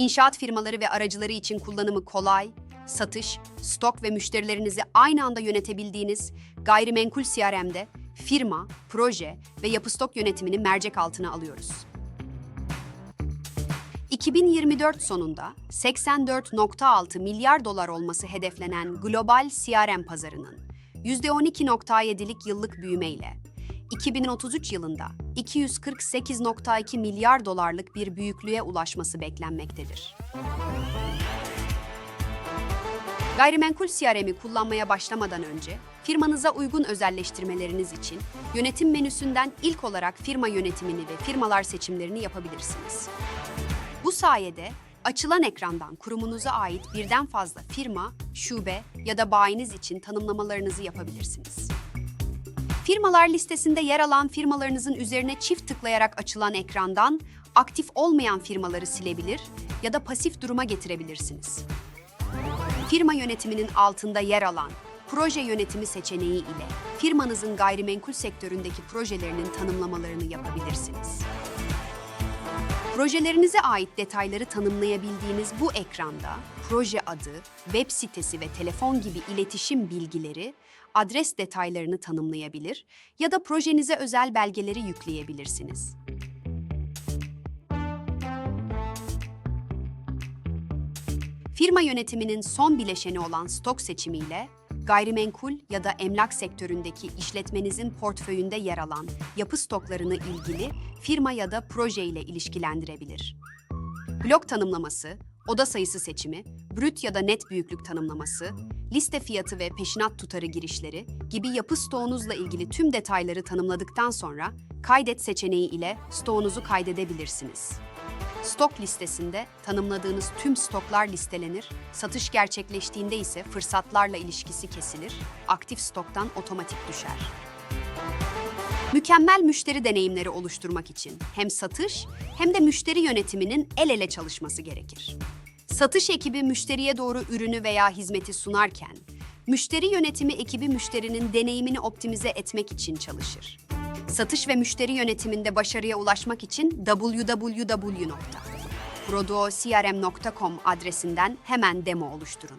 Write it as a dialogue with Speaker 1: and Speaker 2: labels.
Speaker 1: İnşaat firmaları ve aracıları için kullanımı kolay, satış, stok ve müşterilerinizi aynı anda yönetebildiğiniz gayrimenkul CRM'de firma, proje ve yapı stok yönetimini mercek altına alıyoruz. 2024 sonunda 84.6 milyar dolar olması hedeflenen global CRM pazarının %12.7'lik yıllık büyümeyle 2033 yılında 248.2 milyar dolarlık bir büyüklüğe ulaşması beklenmektedir. Gayrimenkul CRM'i kullanmaya başlamadan önce firmanıza uygun özelleştirmeleriniz için yönetim menüsünden ilk olarak firma yönetimini ve firmalar seçimlerini yapabilirsiniz. Bu sayede açılan ekrandan kurumunuza ait birden fazla firma, şube ya da bayiniz için tanımlamalarınızı yapabilirsiniz. Firmalar listesinde yer alan firmalarınızın üzerine çift tıklayarak açılan ekrandan aktif olmayan firmaları silebilir ya da pasif duruma getirebilirsiniz. Firma yönetiminin altında yer alan proje yönetimi seçeneği ile firmanızın gayrimenkul sektöründeki projelerinin tanımlamalarını yapabilirsiniz. Projelerinize ait detayları tanımlayabildiğiniz bu ekranda proje adı, web sitesi ve telefon gibi iletişim bilgileri, adres detaylarını tanımlayabilir ya da projenize özel belgeleri yükleyebilirsiniz. Firma yönetiminin son bileşeni olan stok seçimiyle gayrimenkul ya da emlak sektöründeki işletmenizin portföyünde yer alan yapı stoklarını ilgili firma ya da proje ile ilişkilendirebilir. Blok tanımlaması, oda sayısı seçimi, brüt ya da net büyüklük tanımlaması, liste fiyatı ve peşinat tutarı girişleri gibi yapı stoğunuzla ilgili tüm detayları tanımladıktan sonra kaydet seçeneği ile stoğunuzu kaydedebilirsiniz. Stok listesinde tanımladığınız tüm stoklar listelenir, satış gerçekleştiğinde ise fırsatlarla ilişkisi kesilir, aktif stoktan otomatik düşer. Mükemmel müşteri deneyimleri oluşturmak için hem satış hem de müşteri yönetiminin el ele çalışması gerekir. Satış ekibi müşteriye doğru ürünü veya hizmeti sunarken, müşteri yönetimi ekibi müşterinin deneyimini optimize etmek için çalışır. Satış ve müşteri yönetiminde başarıya ulaşmak için www.prodocrm.com adresinden hemen demo oluşturun.